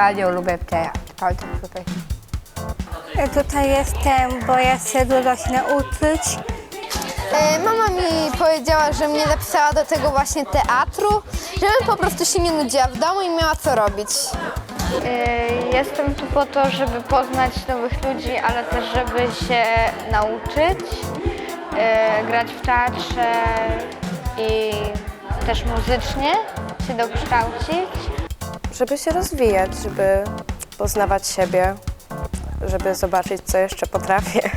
Bardzo lubię teatr tutaj. Ja tutaj jestem, bo ja chcę dużo się nauczyć. E, Mama mi powiedziała, że mnie zapisała do tego właśnie teatru, żebym po prostu się nie nudziła w domu i miała co robić. Y, Jestem tu po to, żeby poznać nowych ludzi, ale też żeby się nauczyć, y, grać w teatrze i też muzycznie się dokształcić. Żeby się rozwijać, żeby poznawać siebie, żeby zobaczyć, co jeszcze potrafię.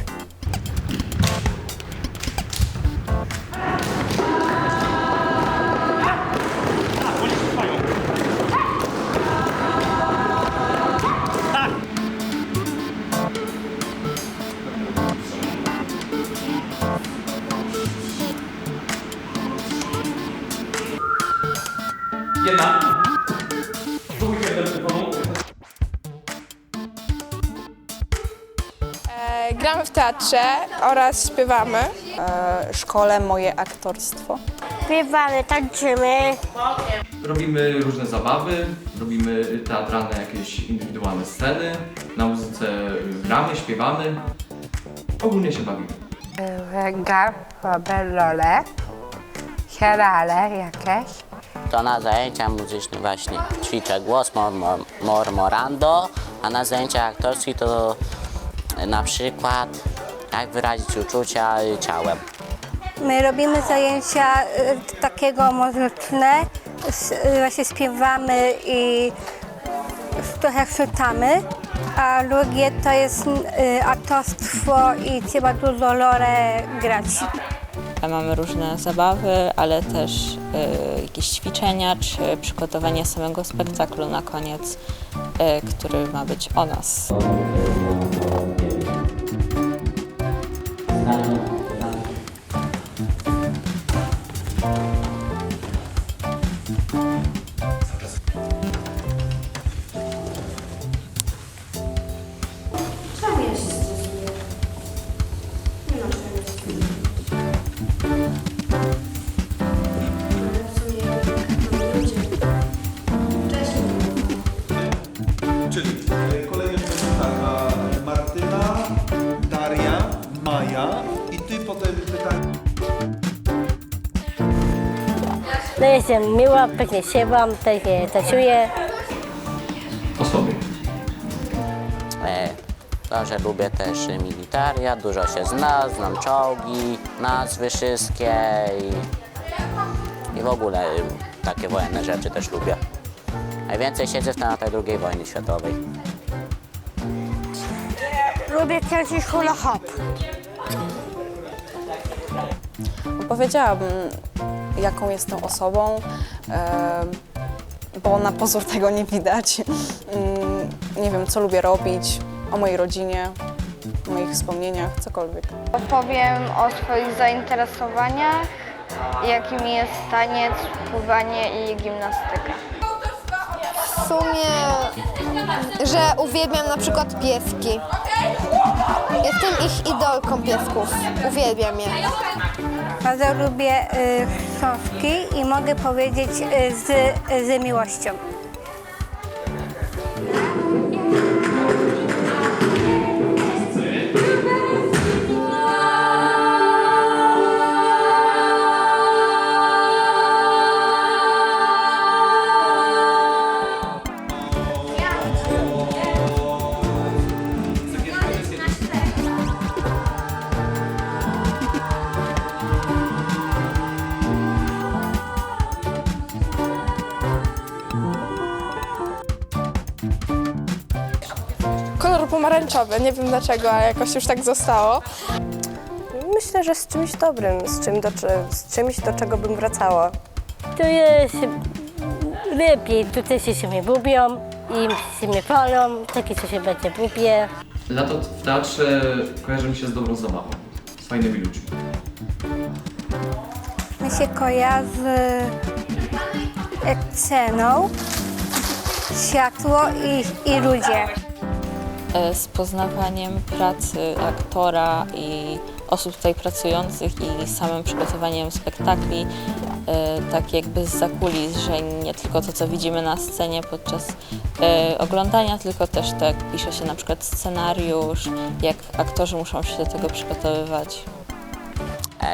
Jedna. Gramy w teatrze oraz śpiewamy. Szkole moje aktorstwo. Śpiewamy, tańczymy. Robimy różne zabawy, robimy teatralne jakieś indywidualne sceny, na muzyce gramy, śpiewamy. Ogólnie się bawimy. Gram sobie rolę, seriale jakieś. To na zajęcia muzyczne właśnie ćwiczę głos mor, mor, mormorando, a na zajęcia aktorskich to na przykład jak wyrazić uczucia ciałem. My robimy zajęcia y, takiego muzyczne, s- y, właśnie śpiewamy i trochę czytamy, a drugie to jest y, aktorstwo i trzeba dużo rolę grać. Mamy różne zabawy, ale też y, jakieś ćwiczenia czy przygotowanie samego spektaklu na koniec, y, który ma być o nas. Thank you. Maja i ty potem pytanie. No jestem miła, pewnie śpiewam, pewnie tańcuję. O sobie. E, to, że lubię też militaria, dużo się zna, znam czołgi, nazwy wszystkie i, i w ogóle y, takie wojenne rzeczy też lubię. Najwięcej siedzę w teatrze II wojny światowej. Lubię tańczyć hula hop. Powiedziałabym, jaką jestem osobą, bo na pozór tego nie widać. Mm, Nie wiem, co lubię robić, o mojej rodzinie, moich wspomnieniach, cokolwiek. Opowiem o swoich zainteresowaniach, jakimi jest taniec, pływanie i gimnastyka. W sumie, że uwielbiam na przykład pieski. Jestem ich idolką piesków. Uwielbiam je. Bardzo lubię y, i mogę powiedzieć y, z, z miłością. Pomarańczowy, nie wiem dlaczego, ale jakoś już tak zostało. Myślę, że z czymś dobrym, z, czym do, z czymś, do czego bym wracała. Tu jest lepiej, tutaj się mnie lubią i się mnie palą, takie co się będzie lubię. Lato w teatrze kojarzy mi się z dobrą zabawą, z fajnymi ludźmi. Mi się kojarzy ceną, światło i, i ludzie. E, z poznawaniem pracy aktora i osób tutaj pracujących i samym przygotowaniem spektakli, e, tak jakby z zakulis, że nie tylko to, co widzimy na scenie podczas e, oglądania, tylko też to, jak pisze się na przykład scenariusz, jak aktorzy muszą się do tego przygotowywać.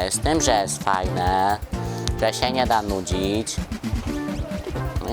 Z tym, że jest fajne, że się nie da nudzić. No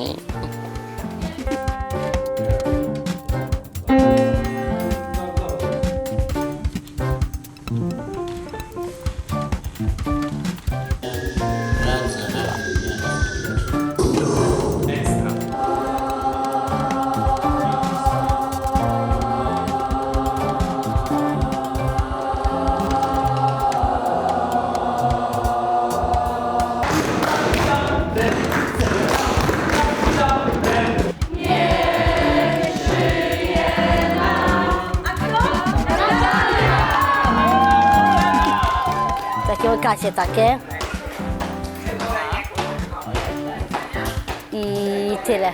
Wakacje takie. I tyle.